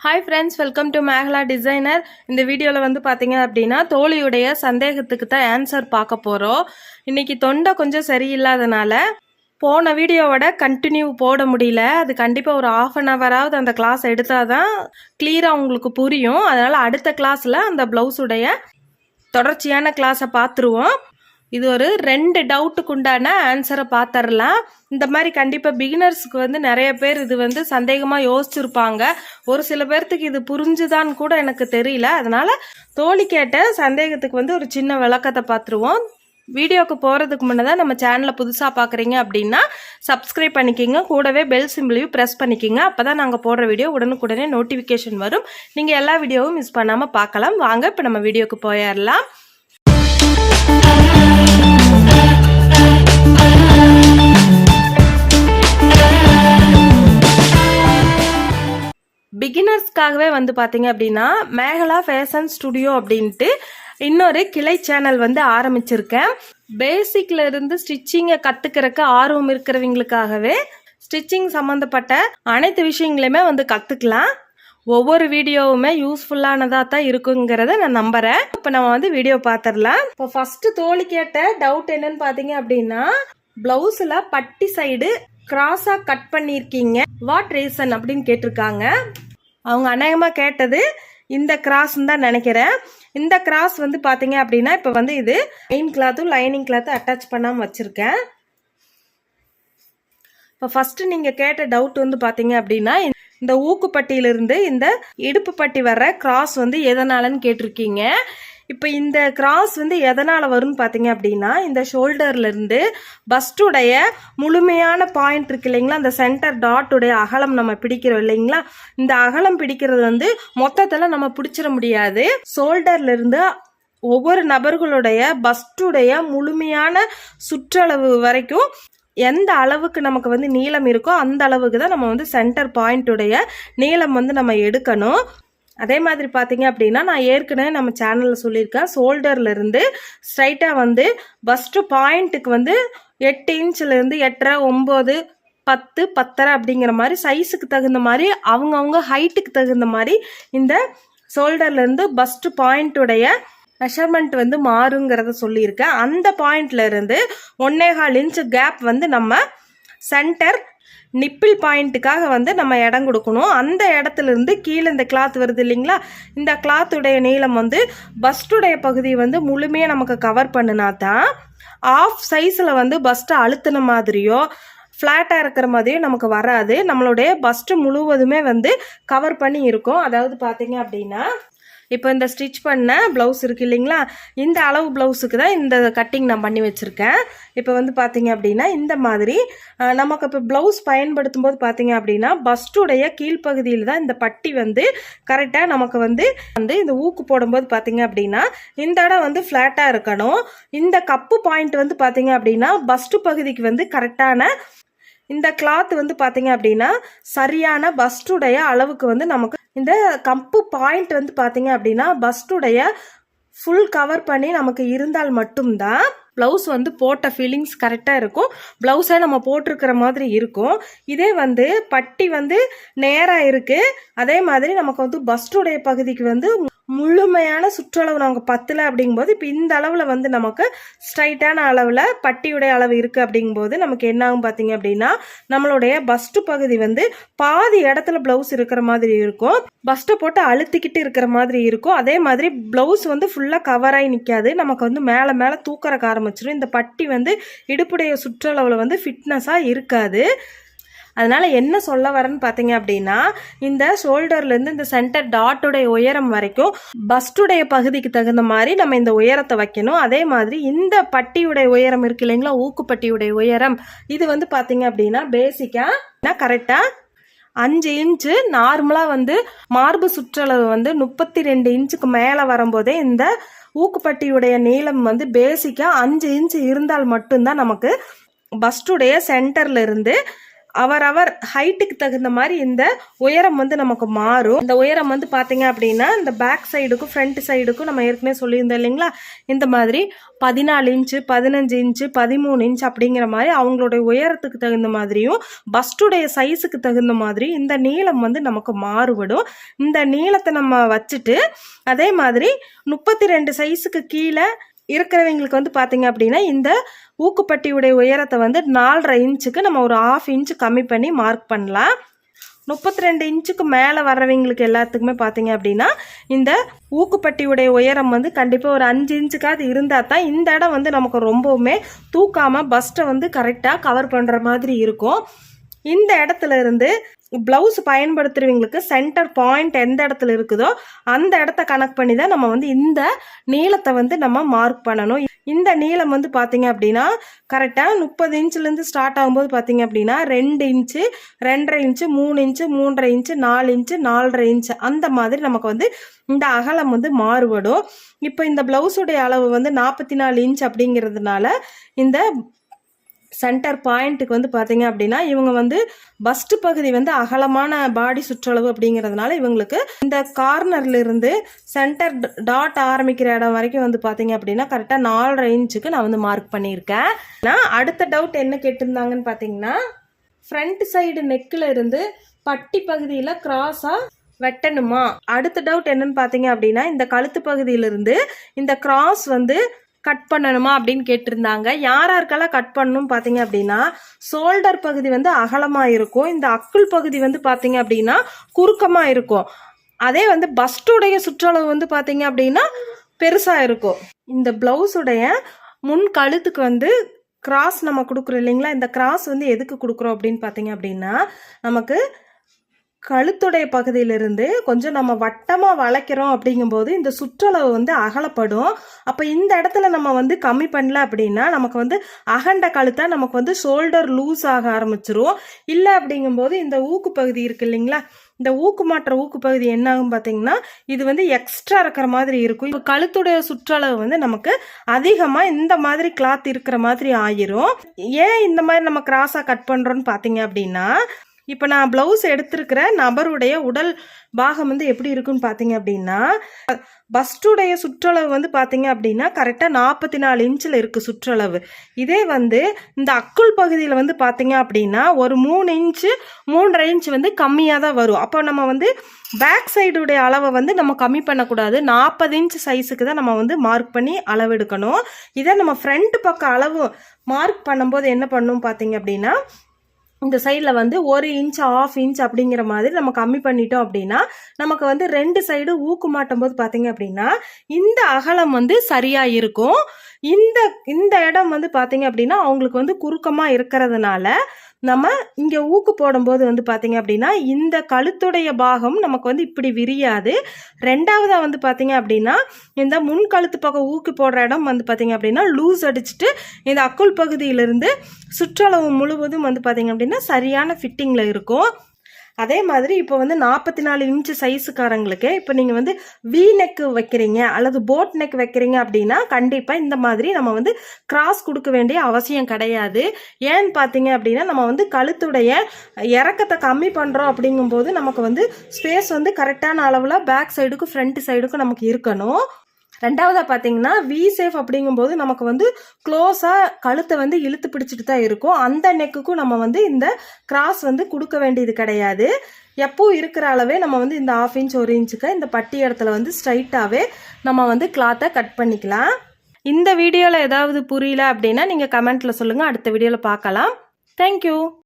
Hi friends welcome to Megala designer இந்த வீடியோவில் வந்து பார்த்தீங்க அப்படின்னா தோழியுடைய சந்தேகத்துக்கு தான் ஆன்சர் பார்க்க போகிறோம் இன்னைக்கு தொண்டை கொஞ்சம் சரியில்லாதனால போன வீடியோவோட கண்டினியூ போட முடியல. அது கண்டிப்பாக ஒரு ஆஃப் அன் ஹவராவது அந்த கிளாஸ் எடுத்தால் தான் கிளியராக உங்களுக்கு புரியும். அதனால் அடுத்த கிளாஸில் அந்த ப்ளவுஸுடைய தொடர்ச்சியான கிளாஸை பார்த்துருவோம். இது ஒரு ரெண்டு டவுட்டுக்கு உண்டான ஆன்சரை பார்த்துடலாம் இந்த மாதிரி கண்டிப்பாக பிகினர்ஸ்க்கு வந்து நிறைய பேர் இது வந்து சந்தேகமாக யோசிச்சிருப்பாங்க. ஒரு சில பேர்த்துக்கு இது புரிஞ்சுதான்னு கூட எனக்கு தெரியல. அதனால் தோழி கேட்ட சந்தேகத்துக்கு வந்து ஒரு சின்ன விளக்கத்தை பார்த்துருவோம் வீடியோக்கு போகிறதுக்கு முன்னதான் நம்ம சேனலை புதுசாக பார்க்குறீங்க அப்படின்னா சப்ஸ்கிரைப் பண்ணிக்கிங்க. கூடவே பெல் சிம்பிளையும் ப்ரெஸ் பண்ணிக்கிங்க. அப்போ தான் நாங்கள் போடுற வீடியோ உடனுக்குடனே நோட்டிஃபிகேஷன் வரும். நீங்கள் எல்லா வீடியோவும் மிஸ் பண்ணாமல் பார்க்கலாம் வாங்க இப்போ நம்ம வீடியோக்கு போயிடலாம் பிகினர்ஸ்க்காகவே வந்து பார்த்தீங்க அப்படின்னா மேகலா ஃபேஷன் ஸ்டுடியோ அப்படின்ட்டு இன்னொரு கிளை சேனல் வந்து ஆரம்பிச்சிருக்கேன். பேசிக்ல இருந்து ஸ்டிச்சிங்கை கற்றுக்கிறதுக்கு ஆர்வம் இருக்கிறவங்களுக்காகவே ஸ்டிச்சிங் சம்மந்தப்பட்ட அனைத்து விஷயங்களையுமே வந்து கற்றுக்கலாம் ஒவ்வொரு வீடியோவுமே யூஸ்ஃபுல்லானதாக தான் இருக்குங்கிறத நான் நம்புகிறேன் இப்போ நம்ம வந்து வீடியோ பார்த்துடலாம் இப்போ ஃபஸ்ட்டு தோழி கேட்ட டவுட் என்னன்னு பார்த்தீங்க அப்படின்னா ப்ளவுஸில் பட்டி சைடு கிராஸாக கட் பண்ணியிருக்கீங்க. வாட் ரீசன் அப்படின்னு கேட்டிருக்காங்க. அவங்க அநேகமாக கேட்டது இந்த கிராஸ்ன்னு தான் நினைக்கிறேன். இந்த கிராஸ் வந்து பார்த்தீங்க அப்படின்னா இப்போ வந்து இது மெயின் கிளாத்தும் லைனிங் கிளாத்தும் அட்டாச் பண்ணாமல் வச்சுருக்கேன். இப்போ ஃபஸ்ட்டு நீங்கள் கேட்ட டவுட் வந்து பார்த்தீங்க அப்படின்னா இந்த ஊக்குப்பட்டியிலிருந்து இந்த இடுப்பு பட்டி வர்ற கிராஸ் வந்து எதனாலன்னு கேட்டிருக்கீங்க. இப்போ இந்த கிராஸ் வந்து எதனால் வரும்னு பார்த்தீங்க அப்படின்னா இந்த ஷோல்டர்லேருந்து பஸ்டுடைய முழுமையான பாயிண்ட் இருக்கு இல்லைங்களா? அந்த சென்டர் டாட்டுடைய அகலம் நம்ம பிடிக்கிறோம் இல்லைங்களா? இந்த அகலம் பிடிக்கிறது வந்து மொத்தத்தில் நம்ம பிடிச்சிட முடியாது. ஷோல்டர்லேருந்து ஒவ்வொரு நபர்களுடைய பஸ்டுடைய முழுமையான சுற்றளவு வரைக்கும் எந்த அளவுக்கு நமக்கு வந்து நீளம் இருக்கோ அந்த அளவுக்கு தான் நம்ம வந்து சென்டர் பாயிண்ட்டுடைய நீளம் வந்து நம்ம எடுக்கணும். அதே மாதிரி பார்த்தீங்க அப்படின்னா நான் ஏற்கனவே நம்ம சேனலில் சொல்லியிருக்கேன் ஷோல்டர்லேருந்து ஸ்ட்ரைட்டாக வந்து ஃபஸ்ட்டு பாயிண்ட்டுக்கு வந்து எட்டு இன்ச்சிலேருந்து எட்டரை ஒம்பது பத்து பத்தரை அப்படிங்கிற மாதிரி சைஸுக்கு தகுந்த மாதிரி அவங்கவுங்க ஹைட்டுக்கு தகுந்த மாதிரி இந்த ஷோல்டர்லேருந்து பஸ்ட்டு பாயிண்ட்டுடைய மெஷர்மெண்ட் வந்து மாறுங்கிறத சொல்லியிருக்கேன். அந்த பாயிண்ட்லேருந்து ஒன்னே கால் இன்ச் கேப் வந்து நம்ம சென்டர் நிப்பிள் பாயிண்ட்டுக்காக வந்து நம்ம இடம் கொடுக்கணும். அந்த இடத்துல இருந்து கீழே இந்த கிளாத் வருது இல்லைங்களா? இந்த கிளாத்துடைய நீளம் வந்து பஸ்டுடைய பகுதியை வந்து முழுமையாக நமக்கு கவர் பண்ணினா தான் ஆஃப் சைஸில் வந்து பஸ்ட்டை அழுத்தின மாதிரியோ ஃப்ளாட்டாக இருக்கிற மாதிரியும் நமக்கு வராது. நம்மளுடைய பஸ்ட்டு முழுவதுமே வந்து கவர் பண்ணி இருக்கும். அதாவது பார்த்தீங்க அப்படின்னா இப்போ இந்த ஸ்டிச் பண்ண ப்ளவுஸ் இருக்குது இல்லைங்களா? இந்த அளவு ப்ளவுஸுக்கு தான் இந்த கட்டிங் நான் பண்ணி வச்சுருக்கேன். இப்போ வந்து பார்த்தீங்க அப்படின்னா இந்த மாதிரி நமக்கு இப்போ ப்ளவுஸ் பயன்படுத்தும் போது பார்த்தீங்க அப்படின்னா பஸ்டுடைய கீழ்ப்பகுதியில் தான் இந்த பட்டி வந்து கரெக்டாக நமக்கு வந்து வந்து இந்த ஊக்கு போடும்போது பார்த்தீங்க அப்படின்னா இந்த இடம் வந்து ஃப்ளாட்டாக இருக்கணும். இந்த கப்பு பாயிண்ட் வந்து பார்த்தீங்க அப்படின்னா பஸ்ட்டு பகுதிக்கு வந்து கரெக்டான இந்த கிளாத் வந்து பார்த்தீங்க அப்படின்னா சரியான பஸ்டுடைய அளவுக்கு வந்து நமக்கு இந்த கப்பு பாயிண்ட் வந்து பார்த்தீங்க அப்படின்னா பஸ்டுடைய ஃபுல் கவர் பண்ணி நமக்கு இருந்தால் மட்டும்தான் ப்ளவுஸ் வந்து போட்ட ஃபீலிங்ஸ் கரெக்டாக இருக்கும். ப்ளவுஸை நம்ம போட்டிருக்கிற மாதிரி இருக்கும். இதே வந்து பட்டி வந்து நேராக இருக்குது அதே மாதிரி நமக்கு வந்து பஸ்டுடைய பகுதிக்கு வந்து முழுமையான சுற்றளவு நமக்கு பத்தில் அப்படிங்கும்போது இப்போ இந்த அளவில் வந்து நமக்கு ஸ்ட்ரைட்டான அளவில் பட்டியுடைய அளவு இருக்குது அப்படிங்கும்போது நமக்கு என்ன ஆகும் பார்த்தீங்க அப்படின்னா நம்மளுடைய பஸ்ட்டு பகுதி வந்து பாதி இடத்துல ப்ளவுஸ் இருக்கிற மாதிரி இருக்கும். பஸ்ட்டை போட்டு அழுத்திக்கிட்டு இருக்கிற மாதிரி இருக்கும். அதே மாதிரி ப்ளவுஸ் வந்து ஃபுல்லாக கவராகி நிற்காது நமக்கு வந்து மேலே மேலே தூக்கறக்க ஆரம்பிச்சிடும் இந்த பட்டி வந்து இடுப்புடைய சுற்றளவில் வந்து ஃபிட்னஸாக இருக்காது. அதனால் என்ன சொல்ல வரேன்னு பார்த்தீங்க அப்படின்னா இந்த ஷோல்டர்லேருந்து இந்த சென்டர் டாட்டுடைய உயரம் வரைக்கும் பஸ்டுடைய பகுதிக்கு தகுந்த மாதிரி நம்ம இந்த உயரத்தை வைக்கணும். அதே மாதிரி இந்த பட்டியுடைய உயரம் இருக்கு இல்லைங்களா ஊக்குப்பட்டியுடைய உயரம் இது வந்து பார்த்தீங்க அப்படின்னா பேசிக்காக கரெக்டாக அஞ்சு இன்ச்சு நார்மலாக வந்து மார்பு சுற்றளவு வந்து முப்பத்தி ரெண்டு இன்ச்சுக்கு மேலே வரும்போதே இந்த ஊக்குப்பட்டியுடைய நீளம் வந்து பேசிக்காக அஞ்சு இன்ச்சு இருந்தால் மட்டும்தான் நமக்கு பஸ்டுடைய சென்டர்ல இருந்து அவரவர் ஹைட்டுக்கு தகுந்த மாதிரி இந்த உயரம் வந்து நமக்கு மாறும். இந்த உயரம் வந்து பார்த்தீங்க அப்படின்னா இந்த பேக் சைடுக்கும் ஃப்ரண்ட் சைடுக்கும் நம்ம ஏற்கனவே சொல்லியிருந்தோம் இல்லைங்களா? இந்த மாதிரி பதினாலு இன்ச்சு பதினஞ்சு இன்ச்சு பதிமூணு இன்ச் அப்படிங்கிற மாதிரி அவங்களுடைய உயரத்துக்கு தகுந்த மாதிரியும் பஸ்டுடைய சைஸுக்கு தகுந்த மாதிரி இந்த நீளம் வந்து நமக்கு மாறுபடும். இந்த நீளத்தை நம்ம வச்சுட்டு அதே மாதிரி முப்பத்தி ரெண்டு சைஸுக்கு கீழே இருக்கிறவங்களுக்கு வந்து பார்த்தீங்க அப்படின்னா இந்த ஊக்குப்பட்டியுடைய உயரத்தை வந்து நாலரை இன்ச்சுக்கு நம்ம ஒரு ஆஃப் இன்ச்சு கம்மி பண்ணி மார்க் பண்ணலாம். முப்பத்தி ரெண்டு இன்ச்சுக்கு மேலே வர்றவங்களுக்கு எல்லாத்துக்குமே பார்த்தீங்க அப்படின்னா இந்த ஊக்குப்பட்டியுடைய உயரம் வந்து கண்டிப்பாக ஒரு அஞ்சு இன்ச்சுக்காவது இருந்தால் தான் இந்த இடம் வந்து நமக்கு ரொம்பவுமே தூக்காமல் பஸ்ட்டை வந்து கரெக்டாக கவர் பண்ணுற மாதிரி இருக்கும். இந்த இடத்துல இருந்து ப்ளவுஸ் பயன்படுத்துறவங்களுக்கு சென்டர் பாயிண்ட் எந்த இடத்துல இருக்குதோ அந்த இடத்த கனெக்ட் பண்ணி தான் நம்ம வந்து இந்த நீளத்தை வந்து நம்ம மார்க் பண்ணணும். இந்த நீளம் வந்து பார்த்தீங்க அப்படின்னா கரெக்டாக முப்பது இன்ச்சுலேருந்து ஸ்டார்ட் ஆகும்போது பார்த்தீங்க அப்படின்னா ரெண்டு இன்ச்சு ரெண்டரை இன்ச்சு மூணு இன்ச்சு மூன்றரை இன்ச்சு நாலு இன்ச்சு நாலரை இன்ச்சு அந்த மாதிரி நமக்கு வந்து இந்த அகலம் வந்து மாறுபடும். இப்போ இந்த ப்ளவுஸுடைய அளவு வந்து நாற்பத்தி நாலு இன்ச் அப்படிங்கிறதுனால இந்த சென்டர் பாயிண்ட்டுக்கு வந்து பார்த்தீங்க அப்படின்னா இவங்க வந்து பஸ்ட் பகுதி வந்து அகலமான பாடி சுற்றளவு அப்படிங்கிறதுனால இவங்களுக்கு இந்த கார்னர்லேருந்து சென்டர் டாட் ஆரம்பிக்கிற இடம் வரைக்கும் வந்து பார்த்தீங்க அப்படின்னா கரெக்டாக நாலரை இன்ச்சுக்கு நான் வந்து மார்க் பண்ணியிருக்கேன். நான் அடுத்த டவுட் என்ன கேட்டிருந்தாங்கன்னு பார்த்தீங்கன்னா ஃப்ரண்ட் சைடு நெக்கில் இருந்து பட்டி பகுதியில் கிராஸாக வெட்டணுமா? அடுத்த டவுட் என்னன்னு பார்த்தீங்க அப்படின்னா இந்த கழுத்து பகுதியிலிருந்து இந்த கிராஸ் வந்து கட் பண்ணணுமா அப்படின்னு கேட்டிருந்தாங்க. யார் யாருக்கெல்லாம் கட் பண்ணணும் பார்த்தீங்க அப்படின்னா ஷோல்டர் பகுதி வந்து அகலமாக இருக்கும். இந்த அக்குள் பகுதி வந்து பார்த்தீங்க அப்படின்னா குறுக்கமாக இருக்கும். அதே வந்து பஸ்டுடைய சுற்றளவு வந்து பார்த்தீங்க அப்படின்னா பெருசாக இருக்கும். இந்த ப்ளவுஸுடைய முன் கழுத்துக்கு வந்து கிராஸ் நம்ம கொடுக்குறோம் இல்லைங்களா? இந்த கிராஸ் வந்து எதுக்கு கொடுக்குறோம் அப்படின்னு பார்த்தீங்க அப்படின்னா நமக்கு கழுத்துடைய பகுதியிலிருந்து கொஞ்சம் நம்ம வட்டமாக வளைக்கிறோம் அப்படிங்கும்போது இந்த சுற்றளவு வந்து அகலப்படும். அப்போ இந்த இடத்துல நம்ம வந்து கம்மி பண்ணல அப்படின்னா நமக்கு வந்து அகண்ட கழுத்தா நமக்கு வந்து ஷோல்டர் லூஸ் ஆக ஆரம்பிச்சிரும். இல்லை அப்படிங்கும்போது இந்த ஊக்கு பகுதி இருக்கு இல்லைங்களா? இந்த ஊக்கு மாற்ற ஊக்கு பகுதி என்ன ஆகும் பார்த்தீங்கன்னா இது வந்து எக்ஸ்ட்ரா இருக்கிற மாதிரி இருக்கும். இப்போ கழுத்துடைய சுற்றளவு வந்து நமக்கு அதிகமாக இந்த மாதிரி கிளாத் இருக்கிற மாதிரி ஆயிரும். ஏன் இந்த மாதிரி நம்ம கிராஸாக கட் பண்ணுறோன்னு பார்த்தீங்க அப்படின்னா இப்போ நான் ப்ளவுஸ் எடுத்திருக்கிற நபருடைய உடல் பாகம் வந்து எப்படி இருக்குன்னு பார்த்தீங்க அப்படின்னா பஸ்டுடைய சுற்றளவு வந்து பார்த்தீங்க அப்படின்னா கரெக்டாக நாற்பத்தி நாலு இன்ச்சில் இருக்குது சுற்றளவு. இதே வந்து இந்த அக்குள் பகுதியில் வந்து பார்த்தீங்க அப்படின்னா ஒரு மூணு இன்ச்சு மூன்றரை இன்ச் வந்து கம்மியாக தான் வரும். அப்போ நம்ம வந்து பேக் சைடுடைய அளவை வந்து நம்ம கம்மி பண்ணக்கூடாது. நாற்பது இன்ச் சைஸுக்கு தான் நம்ம வந்து மார்க் பண்ணி அளவெடுக்கணும் இதே நம்ம ஃப்ரண்ட் பக்கம் அளவு மார்க் பண்ணும்போது என்ன பண்ணணும் பார்த்தீங்க அப்படின்னா இந்த சைடில் வந்து ஒரு இன்ச் ஆஃப் இன்ச் அப்படிங்கிற மாதிரி நம்ம கம்மி பண்ணிட்டோம் அப்படின்னா நமக்கு வந்து ரெண்டு சைடு ஊக்கு மாட்டும் போது பார்த்தீங்க அப்படின்னா இந்த அகலம் வந்து சரியாக இருக்கும். இந்த இந்த இடம் வந்து பார்த்தீங்க அப்படின்னா அவங்களுக்கு வந்து குறுக்கமாக இருக்கிறதுனால நம்ம இங்கே ஊக்கு போடும்போது வந்து பார்த்திங்க அப்படின்னா இந்த கழுத்துடைய பாகம் நமக்கு வந்து இப்படி விரியாது. ரெண்டாவதாக வந்து பார்த்திங்க அப்படின்னா இந்த முன் கழுத்து பக்கம் ஊக்கு போடுற இடம் வந்து பார்த்திங்க அப்படின்னா லூஸ் அடிச்சுட்டு இந்த அக்குள் பகுதியிலிருந்து சுற்றளவு முழுவதும் வந்து பார்த்தீங்க அப்படின்னா சரியான ஃபிட்டிங்கில் இருக்கும். அதே மாதிரி இப்போ வந்து நாற்பத்தி நாலு இன்ச்சு சைஸுக்காரங்களுக்கு இப்போ நீங்கள் வந்து வி நெக் வைக்கிறீங்க அல்லது போட் நெக் வைக்கிறீங்க அப்படின்னா கண்டிப்பாக இந்த மாதிரி நம்ம வந்து கிராஸ் கொடுக்க வேண்டிய அவசியம் கிடையாது. ஏன்னு பார்த்தீங்க அப்படின்னா நம்ம வந்து கழுத்துடைய இறக்கத்தை கம்மி பண்ணுறோம் அப்படிங்கும்போது நமக்கு வந்து ஸ்பேஸ் வந்து கரெக்டான அளவில் பேக் சைடுக்கும் ஃப்ரண்ட் சைடுக்கும் நமக்கு இருக்கணும். ரெண்டாவதாக பார்த்தீங்கன்னா வி சேஃப் அப்படிங்கும்போது நமக்கு வந்து க்ளோஸாக கழுத்தை வந்து இழுத்து பிடிச்சிட்டு தான் இருக்கும். அந்த நெக்குக்கும் நம்ம வந்து இந்த கிராஸ் வந்து கொடுக்க வேண்டியது கிடையாது. எப்போ இருக்கிற அளவே நம்ம வந்து இந்த ஆஃப் இன்ச் ஒரு இன்ச்சுக்கு இந்த பட்டி இடத்துல வந்து ஸ்ட்ரைட்டாகவே நம்ம வந்து கிளாத்தை கட் பண்ணிக்கலாம். இந்த வீடியோவில் ஏதாவது புரியல அப்படின்னா நீங்கள் கமெண்ட்டில் சொல்லுங்கள் அடுத்த வீடியோவில் பார்க்கலாம். தேங்க்யூ